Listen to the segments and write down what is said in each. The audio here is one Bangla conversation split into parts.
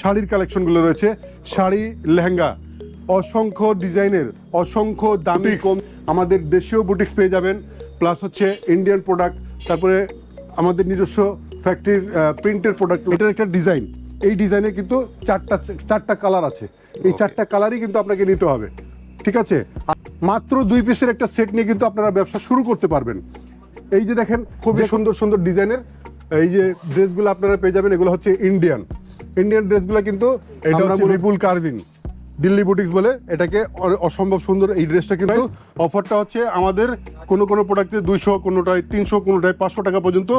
শাড়ির কালেকশনগুলো রয়েছে। শাড়ি লেহেঙ্গা। অসংখ্য ডিজাইনের অসংখ্য দামি কম আমাদের দেশীয় বুটিক্স পেয়ে যাবেন। প্লাস হচ্ছে ইন্ডিয়ান প্রোডাক্ট তারপরে আমাদের নিজস্ব ফ্যাক্টরির প্রিন্টের প্রোডাক্ট এটার একটা ডিজাইন এই ডিজাইনে কিন্তু চারটা চারটা কালার আছে। এই চারটা কালারই কিন্তু আপনাকে নিতে হবে। ঠিক আছে? আর মাত্র দুই পিসের একটা সেট নিয়ে কিন্তু আপনারা ব্যবসা শুরু করতে পারবেন। এই যে দেখেন খুবই সুন্দর সুন্দর ডিজাইনের এই যে ড্রেসগুলো আপনারা পেয়ে যাবেন এগুলো হচ্ছে ইন্ডিয়ান ইন্ডিয়ান ড্রেসগুলো কিন্তু এটা হচ্ছে বিপুল কার্ভিং দিল্লি বুটিক্স বলে এটাকে অসম্ভব সুন্দর এই ড্রেসটা কিন্তু অফারটা হচ্ছে আমাদের কোনো কোনো প্রোডাক্টে দুইশো কোনোটায় তিনশো কোনোটায় পাঁচশো টাকা পর্যন্ত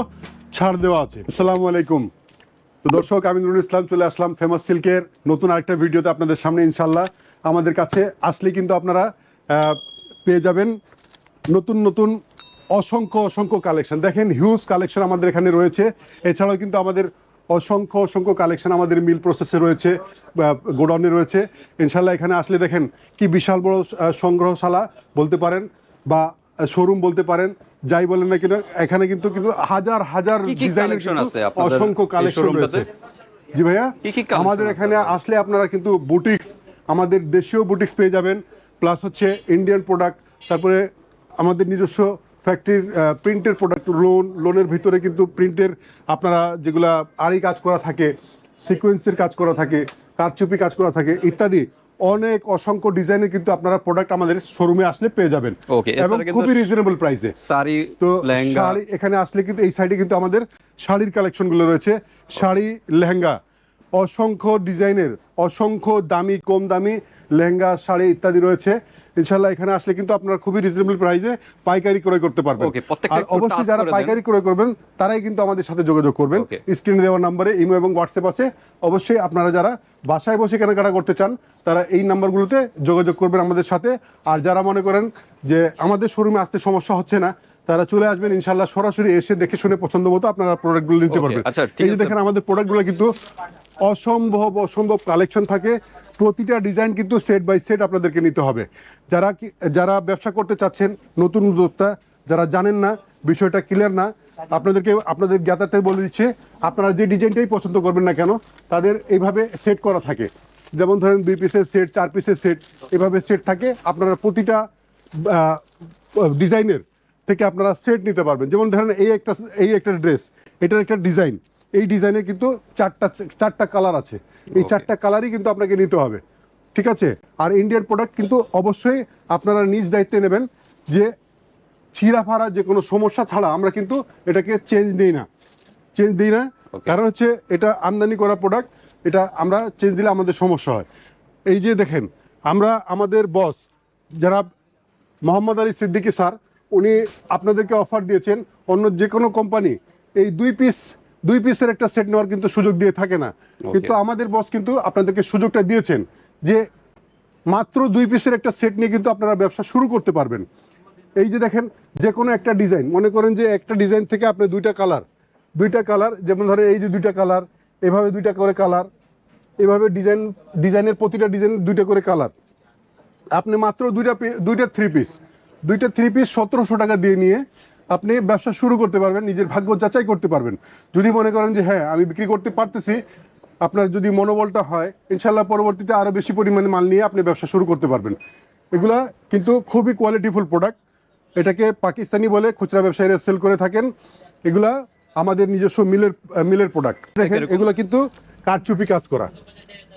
ছাড় দেওয়া আছে। আসসালামু আলাইকুম। তো দর্শক আমি নুরুল ইসলাম চলে আসলাম ফেমাস সিল্কের নতুন আরেকটা ভিডিওতে আপনাদের সামনে ইনশাল্লাহ আমাদের কাছে আসলে কিন্তু আপনারা পেয়ে যাবেন নতুন নতুন অসংখ্য অসংখ্য কালেকশন দেখেন হিউজ কালেকশন আমাদের এখানে রয়েছে। এছাড়াও কিন্তু আমাদের অসংখ্য অসংখ্য কালেকশন আমাদের মিল প্রসেসে রয়েছে গোডাউনে রয়েছে। ইনশাল্লাহ এখানে আসলে দেখেন কি বিশাল বড় সংগ্রহশালা বলতে পারেন বা শোরুম বলতে পারেন যাই বলেন না কেন এখানে কিন্তু কিন্তু হাজার হাজার ডিজাইনের কিন্তু অসংখ্য কালেকশন রয়েছে। জি ভাইয়া? আমাদের এখানে আসলে আপনারা কিন্তু বুটিক্স আমাদের দেশীয় বুটিক্স পেয়ে যাবেন প্লাস হচ্ছে ইন্ডিয়ান প্রোডাক্ট তারপরে আমাদের নিজস্ব ফ্যাক্টরির প্রিন্টের প্রোডাক্ট লোন লোনের ভিতরে কিন্তু প্রিন্টের আপনারা যেগুলা আড়ি কাজ করা থাকে সিকোয়েন্সের কাজ করা থাকে কারচুপি কাজ করা থাকে ইত্যাদি অনেক অসংখ্য ডিজাইনের কিন্তু আপনারা প্রোডাক্ট আমাদের শোরুমে আসলে পেয়ে যাবেন। এবং খুবই রিজনেবল প্রাইসে শাড়ি তো শাড়ি এখানে আসলে কিন্তু এই সাইডে কিন্তু আমাদের শাড়ির কালেকশনগুলো রয়েছে। শাড়ি লেহেঙ্গা অসংখ্য ডিজাইনের অসংখ্য দামি কম দামি লেহেঙ্গা শাড়ি ইত্যাদি রয়েছে। ইনশাল্লাহ এখানে আসলে কিন্তু আপনারা খুবই রিজনেবল প্রাইসে পাইকারি ক্রয় করতে পারবেন। আর অবশ্যই যারা পাইকারি ক্রয় করবেন তারাই কিন্তু আমাদের সাথে যোগাযোগ করবেন. স্ক্রিনে দেওয়ার নাম্বারে ইমো এবং হোয়াটসঅ্যাপ আছে। অবশ্যই আপনারা যারা বাসায় বসে কেনাকাটা করতে চান তারা এই নাম্বারগুলোতে যোগাযোগ করবেন আমাদের সাথে। আর যারা মনে করেন যে আমাদের শোরুমে আসতে সমস্যা হচ্ছে না তারা চলে আসবেন ইনশাল্লাহ সরাসরি এসে দেখে শুনে পছন্দ মতো আপনারা প্রোডাক্টগুলো নিতে পারবেন। আচ্ছা, এই যে দেখেন আমাদের প্রোডাক্টগুলো কিন্তু অসম্ভব অসম্ভব কালেকশন থাকে। প্রতিটা ডিজাইন কিন্তু সেট বাই সেট আপনাদেরকে নিতে হবে। যারা কি যারা ব্যবসা করতে চাচ্ছেন নতুন উদ্যোক্তা যারা জানেন না বিষয়টা ক্লিয়ার না আপনাদেরকে আপনাদের জ্ঞাতাতে বলে দিচ্ছে আপনারা যে ডিজাইনটাই পছন্দ করবেন না কেন তাদের এইভাবে সেট করা থাকে। যেমন ধরেন দুই পিসের সেট চার পিসের সেট এভাবে সেট থাকে। আপনারা প্রতিটা ডিজাইনের থেকে আপনারা সেট নিতে পারবেন। যেমন ধরেন এই একটা এই একটা ড্রেস এটার একটা ডিজাইন এই ডিজাইনে কিন্তু চারটা চারটা কালার আছে। এই চারটা কালারই কিন্তু আপনাকে নিতে হবে। ঠিক আছে? আর ইন্ডিয়ান প্রোডাক্ট কিন্তু অবশ্যই আপনারা নিজ দায়িত্বে নেবেন যে ছিঁড়া ফাড়া যে কোনো সমস্যা ছাড়া আমরা কিন্তু এটাকে চেঞ্জ দিই না। চেঞ্জ দিই না। কারণ হচ্ছে এটা আমদানি করা প্রোডাক্ট এটা আমরা চেঞ্জ দিলে আমাদের সমস্যা হয়। এই যে দেখেন আমরা আমাদের বস যারা মোহাম্মদ আলী সিদ্দিকী স্যার উনি আপনাদেরকে অফার দিয়েছেন অন্য যে কোনো কোম্পানি এই দুই পিস দুই পিসের একটা সেট নেওয়ার কিন্তু সুযোগ দিয়ে থাকে না। কিন্তু আমাদের বস কিন্তু আপনাদেরকে সুযোগটা দিয়েছেন যে মাত্র দুই পিসের একটা সেট নিয়ে কিন্তু আপনারা ব্যবসা শুরু করতে পারবেন। এই যে দেখেন যে কোনো একটা ডিজাইন মনে করেন যে একটা ডিজাইন থেকে আপনি দুইটা কালার দুইটা কালার যেমন ধরে এই যে দুইটা কালার এভাবে দুইটা করে কালার এভাবে ডিজাইন ডিজাইনের প্রতিটা ডিজাইন দুইটা করে কালার আপনি মাত্র দুইটা দুইটা থ্রি পিস দুইটা থ্রি পিস সতেরোশো টাকা দিয়ে নিয়ে আপনি ব্যবসা শুরু করতে পারবেন নিজের ভাগ্য যাচাই করতে পারবেন। যদি মনে করেন যে হ্যাঁ আমি বিক্রি করতে পারতেছি আপনার যদি মনোবলটা হয় ইনশাল্লাহ পরবর্তীতে আরও বেশি পরিমাণে মাল নিয়ে আপনি ব্যবসা শুরু করতে পারবেন। এগুলা কিন্তু খুবই কোয়ালিটিফুল প্রোডাক্ট এটাকে পাকিস্তানি বলে খুচরা ব্যবসায়ীরা সেল করে থাকেন। এগুলা আমাদের নিজস্ব মিলের মিলের প্রোডাক্ট দেখেন এগুলো কিন্তু কারচুপি কাজ করা।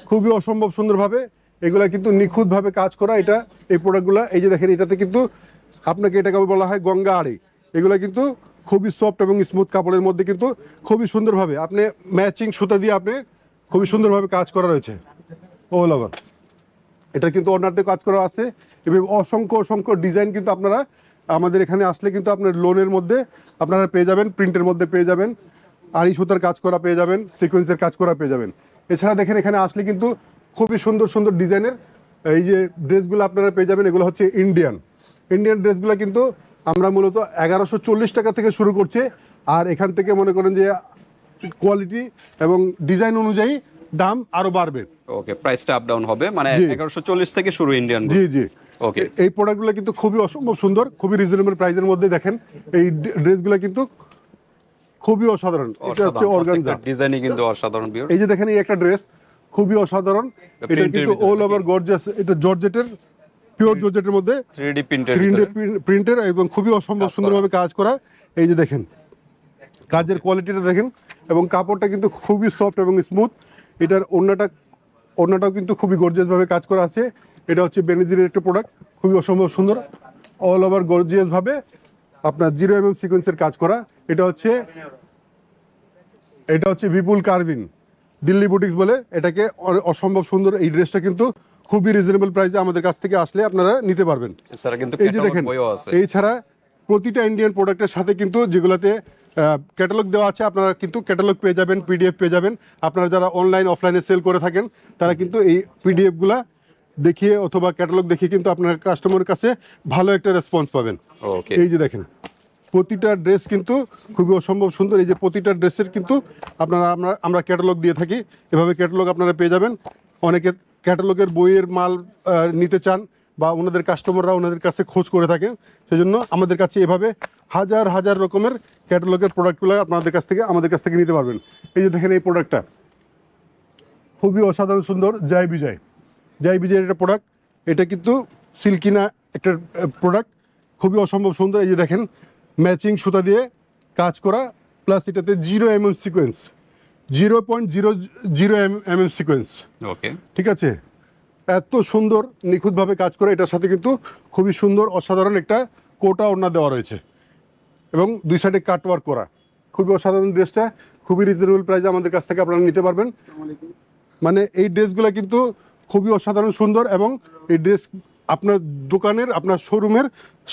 খুবই অসম্ভব সুন্দরভাবে এগুলা কিন্তু নিখুঁতভাবে কাজ করা। এটা এই প্রোডাক্টগুলো এই যে দেখেন এটাতে কিন্তু আপনাকে এটাকে বলা হয় গঙ্গা আড়ি। এগুলো কিন্তু খুবই সফট এবং স্মুথ কাপড়ের মধ্যে কিন্তু খুবই সুন্দরভাবে আপনি ম্যাচিং সুতা দিয়ে আপনি খুবই সুন্দরভাবে কাজ করা রয়েছে। ও লগর এটা কিন্তু অন্যান্য কাজ করা আছে এবং অসংখ্য অসংখ্য ডিজাইন কিন্তু আপনারা আমাদের এখানে আসলে কিন্তু আপনার লোনের মধ্যে আপনারা পেয়ে যাবেন প্রিন্টের মধ্যে পেয়ে যাবেন, আড়ি সুতার কাজ করা পেয়ে যাবেন সিকোয়েন্সের কাজ করা পেয়ে যাবেন। এছাড়া দেখেন এখানে আসলে কিন্তু খুবই সুন্দর সুন্দর ডিজাইনের এই যে ড্রেসগুলো আপনারা পেয়ে যাবেন, এগুলো হচ্ছে ইন্ডিয়ান ইন্ডিয়ান ড্রেসগুলো কিন্তু আমরা মূলত এগারোশো চল্লিশ টাকা থেকে শুরু করছে। আর এখান থেকে মনে করেন যে কোয়ালিটি এবং ডিজাইন অনুযায়ী দাম আরও বাড়বে। ওকে প্রাইসটা আপ ডাউন হবে মানে এগারোশো চল্লিশ থেকে শুরু ইন্ডিয়ান জি জি। ওকে এই প্রোডাক্টগুলো কিন্তু খুবই অসম্ভব সুন্দর খুবই রিজনেবল প্রাইসের মধ্যে দেখেন। এই ড্রেসগুলো কিন্তু খুবই অসাধারণ। এটা হচ্ছে অর্গানজা ডিজাইনই কিন্তু অসাধারণ এই যে দেখেন এই একটা ড্রেস খুবই অসাধারণ। এটা কিন্তু অল ওভার গর্জিয়াস এটা জর্জেটের পিওর জর্জেটের মধ্যে প্রিন্টের প্রিন্টের এবং খুবই অসম্ভব সুন্দরভাবে কাজ করা। এই যে দেখেন কাজের কোয়ালিটিটা দেখেন এবং কাপড়টা কিন্তু খুবই সফট এবং স্মুথ এটার অন্যটা অন্যটাও কিন্তু খুবই গর্জিয়াসভাবে কাজ করা আছে। এটা হচ্ছে বেনিজির একটা প্রোডাক্ট খুবই অসম্ভব সুন্দর। অল ওভার গর্জিয়াসভাবে আপনার জিরো এম এম সিকোয়েন্সের কাজ করা। এটা হচ্ছে এটা হচ্ছে বিপুল কার্ভিন দিল্লি বুটিক্স বলে। এটাকে অসম্ভব সুন্দর এই ড্রেসটা কিন্তু খুবই রিজনেবল প্রাইসে আমাদের কাছ থেকে আসলে আপনারা নিতে পারবেন। কিন্তু এই যে দেখেন এই ছাড়া প্রতিটা ইন্ডিয়ান প্রোডাক্টের সাথে কিন্তু যেগুলোতে ক্যাটালগ দেওয়া আছে আপনারা কিন্তু ক্যাটালগ পেয়ে যাবেন পিডিএফ পেয়ে যাবেন। আপনারা যারা অনলাইন অফলাইনে সেল করে থাকেন তারা কিন্তু এই পিডিএফগুলা দেখিয়ে অথবা ক্যাটালগ দেখিয়ে কিন্তু আপনার কাস্টমারের কাছে ভালো একটা রেসপন্স পাবেন। ওকে এই যে দেখেন প্রতিটা ড্রেস কিন্তু খুবই অসম্ভব সুন্দর। এই যে প্রতিটা ড্রেসের কিন্তু আপনারা আমরা আমরা ক্যাটালগ দিয়ে থাকি। এভাবে ক্যাটালগ আপনারা পেয়ে যাবেন। অনেকে ক্যাটালগের বইয়ের মাল নিতে চান বা ওনাদের কাস্টমাররা ওনাদের কাছে খোঁজ করে থাকেন, সেজন্য আমাদের কাছে এভাবে হাজার হাজার রকমের ক্যাটালগের প্রোডাক্টগুলো আপনাদের কাছ থেকে, আমাদের কাছ থেকে নিতে পারবেন। এই যে দেখেন এই প্রোডাক্টটা। খুবই অসাধারণ, সুন্দর, জয় বিজয়। জয় বিজয়ের একটা প্রোডাক্ট। এটা কিন্তু সিল্কিনা একটা প্রোডাক্ট। খুবই অসম্ভব সুন্দর। এই যে দেখেন, ম্যাচিং সুতা দিয়ে কাজ করা, প্লাস এটাতে zero M M sequence. Zero point zero zero M M sequence. Okay. ঠিক আছে? এত সুন্দর নিখুঁতভাবে কাজ করে এটার সাথে কিন্তু খুবই সুন্দর অসাধারণ একটা কোটা ওড়না দেওয়া রয়েছে। এবং দুই সাইডে কাট ওয়ার্ক করা। খুবই অসাধারণ ড্রেসটা খুবই রিজনেবল প্রাইসে আমাদের কাছ থেকে আপনারা নিতে পারবেন। মানে এই ড্রেসগুলো কিন্তু খুবই অসাধারণ সুন্দর এবং এই ড্রেস আপনার দোকানের আপনার শোরুমের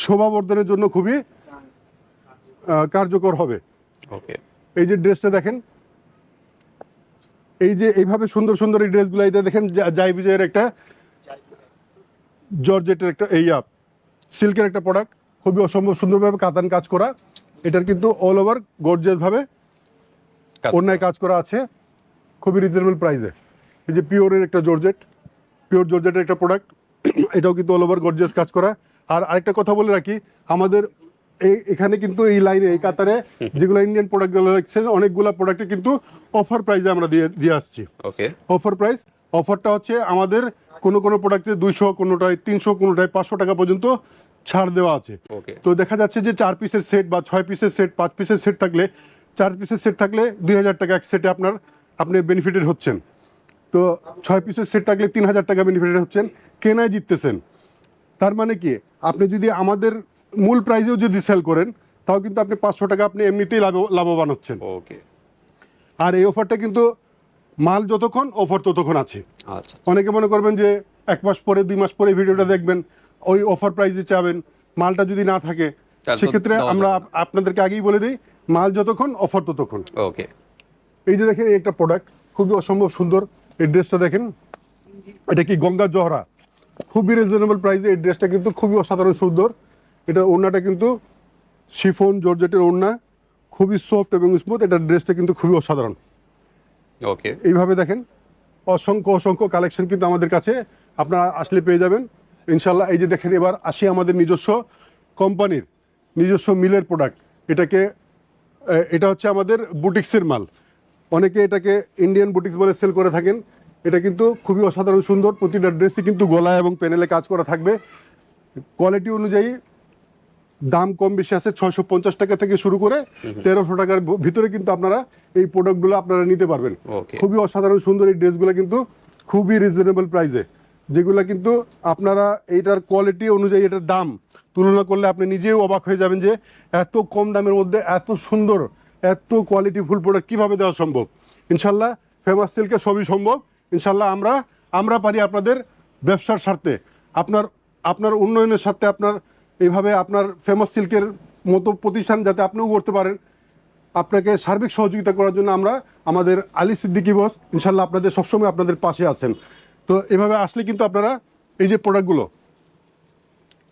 শোভাবর্ধনের জন্য খুবই কার্যকর হবে। ওকে। এই যে ড্রেসটা দেখেন এই যে এইভাবে সুন্দর সুন্দর এই ড্রেসগুলো এটা দেখেন জাই বিজয়ের একটা জর্জেটের একটা এই আপ সিল্কের একটা প্রোডাক্ট খুবই অসম্ভব সুন্দরভাবে কাতান কাজ করা। এটার কিন্তু অল ওভার গর্জিয়াসভাবে অন্যায় কাজ করা আছে খুবই রিজনেবল প্রাইসে এই যে পিওরের একটা জর্জেট পিওর জর্জেটের একটা প্রোডাক্ট এটাও কিন্তু অল ওভার গর্জিয়াস কাজ করা। আর আরেকটা কথা বলে রাখি আমাদের এখানে কিন্তু এই লাইনে এই কাতারে যেগুলো ইন্ডিয়ান প্রোডাক্টগুলো দেখছেন অনেকগুলো প্রোডাক্টে কিন্তু অফার প্রাইসে আমরা দিয়ে দিয়ে আসছি। ওকে অফার প্রাইস অফারটা হচ্ছে আমাদের কোনো কোনো প্রোডাক্টে দুইশো কোনোটায় তিনশো কোনোটায় পাঁচশো টাকা পর্যন্ত ছাড় দেওয়া আছে। তো দেখা যাচ্ছে যে চার পিসের সেট বা ছয় পিসের সেট পাঁচ পিসের সেট থাকলে চার পিসের সেট থাকলে দুই হাজার টাকা এক সেটে আপনার আপনি বেনিফিটেড হচ্ছেন। তো ছয় পিসের সেট থাকলে তিন হাজার টাকা বেনিফিটেড হচ্ছেন। কেনায় জিততেছেন। তার মানে কি? আপনি যদি আমাদের মূল প্রাইজেও যদি সেল করেন তাও কিন্তু আপনি পাঁচশো টাকা আপনি এমনিতেই লাভ লাভবান হচ্ছেন। ওকে আর এই অফারটা কিন্তু মাল যতক্ষণ অফার ততক্ষণ আছে। আচ্ছা। অনেকে মনে করবেন যে এক মাস পরে দুই মাস পরে ভিডিওটা দেখবেন ওই অফার প্রাইসে চাবেন মালটা যদি না থাকে সেক্ষেত্রে আমরা আপনাদেরকে আগেই বলে দিই মাল যতক্ষণ অফার ততক্ষণ। ওকে এই যে দেখেন এই একটা প্রোডাক্ট খুবই অসম্ভব সুন্দর এই ড্রেসটা দেখেন। এটা কি গঙ্গা জহরা? খুবই রিজনেবল প্রাইসে এই ড্রেসটা কিন্তু খুবই অসাধারণ সুন্দর। এটা ওড়নাটা কিন্তু শিফন জর্জেটের ওড়না খুবই সফট এবং স্মুথ এটা ড্রেসটা কিন্তু খুবই অসাধারণ। ওকে এইভাবে দেখেন অসংখ্য অসংখ্য কালেকশন কিন্তু আমাদের কাছে। আপনারা আসলে পেয়ে যাবেন। ইনশাল্লাহ এই যে দেখেন এবার আসি আমাদের নিজস্ব কোম্পানির নিজস্ব মিলের প্রোডাক্ট এটাকে এটা হচ্ছে আমাদের বুটিক্সের মাল। অনেকে এটাকে ইন্ডিয়ান বুটিক্স বলে সেল করে থাকেন। এটা কিন্তু খুবই অসাধারণ সুন্দর। প্রতিটা ড্রেসই কিন্তু গলায় এবং প্যানেলে কাজ করা থাকবে। কোয়ালিটি অনুযায়ী দাম কম বেশি আছে ছয়শো পঞ্চাশ টাকা থেকে শুরু করে তেরোশো টাকার ভিতরে কিন্তু আপনারা এই প্রোডাক্টগুলো আপনারা নিতে পারবেন। খুবই অসাধারণ সুন্দর এই ড্রেসগুলো কিন্তু খুবই রিজনেবল প্রাইসে যেগুলো কিন্তু আপনারা এইটার কোয়ালিটি অনুযায়ী এটার দাম তুলনা করলে আপনি নিজেও অবাক হয়ে যাবেন যে এত কম দামের মধ্যে এত সুন্দর এত কোয়ালিটি কোয়ালিটিফুল প্রোডাক্ট কীভাবে দেওয়া সম্ভব? ইনশাল্লাহ ফেমাস সিল্কে সবই সম্ভব। ইনশাল্লাহ আমরা আমরা পারি আপনাদের ব্যবসার স্বার্থে। আপনার আপনার উন্নয়নের স্বার্থে আপনার এইভাবে আপনার ফেমাস সিল্কের মতো প্রতিষ্ঠান যাতে আপনিও করতে পারেন, আপনাকে সার্বিক সহযোগিতা করার জন্য আমরা আমাদের আলী সিদ্দিকি বস ইনশাল্লাহ আপনাদের সবসময় আপনাদের পাশে আছেন। তো এভাবে আসলে কিন্তু আপনারা এই যে প্রোডাক্টগুলো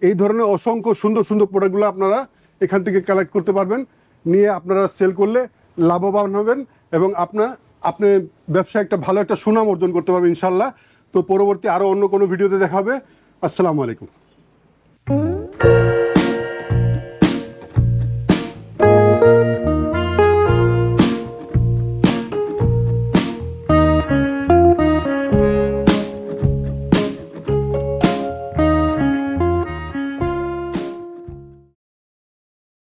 এই ধরনের অসংখ্য সুন্দর সুন্দর প্রোডাক্টগুলো আপনারা এখান থেকে কালেক্ট করতে পারবেন, নিয়ে আপনারা সেল করলে লাভবান হবেন এবং আপনার আপনি ব্যবসায় একটা ভালো একটা সুনাম অর্জন করতে পারবেন ইনশাল্লাহ। তো পরবর্তী আরও অন্য কোনো ভিডিওতে দেখা হবে। আসসালামু আলাইকুম।